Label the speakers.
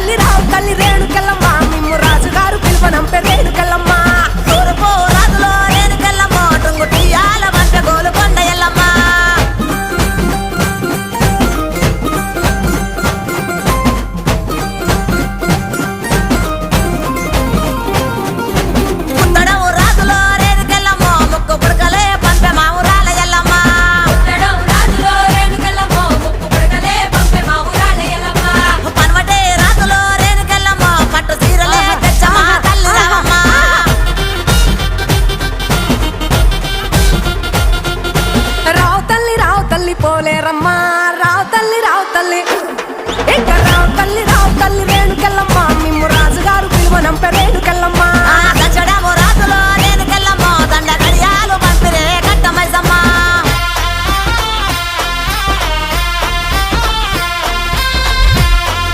Speaker 1: తల్లి రావు తల్లి తల్లి.